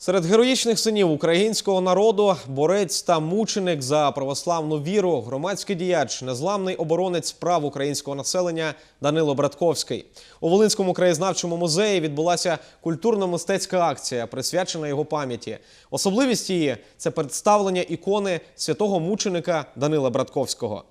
Серед героїчних синів українського народу борець та мученик за православну віру, громадський діяч, незламний оборонець прав українського населення Данило Братковський. У Волинському краєзнавчому музеї відбулася культурно-мистецька акція, присвячена його пам'яті. Особливість її це представлення ікони святого мученика Данила Братковського.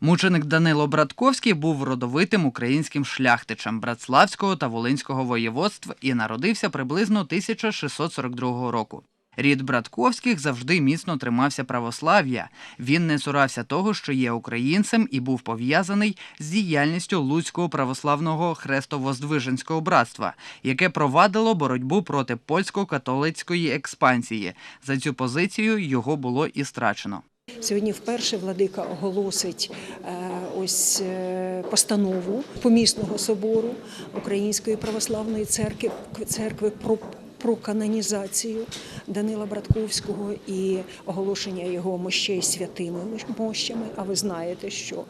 Мученик Данило Братковський був родовитим українським шляхтичем Братславського та Волинського воєводств і народився приблизно 1642 року. Рід Братковських завжди міцно тримався православ'я. Він не цурався того, що є українцем, і був пов'язаний з діяльністю Луцького православного хрестовоздвиженського братства, яке провадило боротьбу проти польсько-католицької експансії. За цю позицію його було і страчено. Сьогодні вперше владика оголосить е, ось е, постанову помісного собору Української православної церкви, церкви про. Про канонізацію Данила Братковського і оголошення його мощей святими мощами. А ви знаєте, що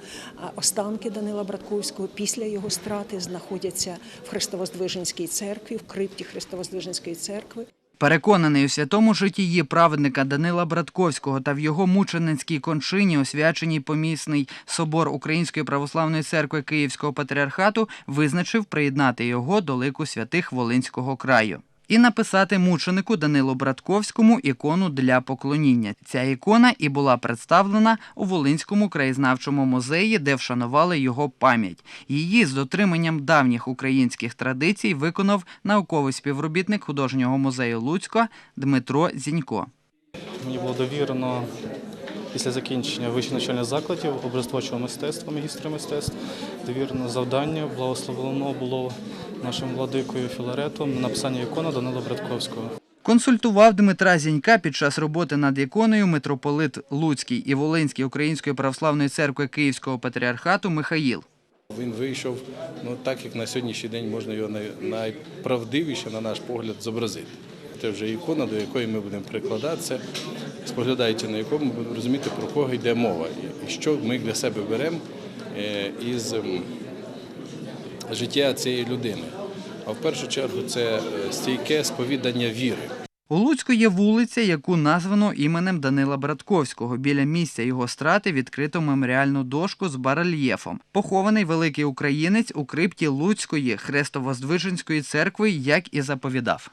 останки Данила Братковського після його страти знаходяться в Христовоздвиженській церкві, в крипті Христовоздвиженської церкви. Переконаний у святому житті праведника Данила Братковського та в його мученицькій кончині, освяченій помісний собор Української православної церкви Київського патріархату, визначив приєднати його до лику святих Волинського краю. І написати мученику Данилу Братковському ікону для поклоніння. Ця ікона і була представлена у Волинському краєзнавчому музеї, де вшанували його пам'ять. Її з дотриманням давніх українських традицій виконав науковий співробітник художнього музею Луцька Дмитро Зінько. Мені було довірено після закінчення вищих навчальних закладів образотворчого мистецтва, магістра мистецтв, довірено завдання, благословлено було нашим владикою Філаретом на написання ікони Данила Братковського. Консультував Дмитра Зінька під час роботи над іконою митрополит Луцький і Волинський Української православної церкви Київського патріархату Михаїл. Він вийшов, ну так як на сьогоднішній день можна його найправдивіше, на наш погляд, зобразити. Це вже ікона, до якої ми будемо прикладатися, споглядаючи на яку ми будемо розуміти, про кого йде мова, і- що ми для себе беремо е, із життя цієї людини. А в першу чергу це е, стійке сповідання віри. У Луцьку є вулиця, яку названо іменем Данила Братковського. Біля місця його страти відкрито меморіальну дошку з барельєфом. Похований великий українець у крипті Луцької хрестовоздвиженської церкви, як і заповідав.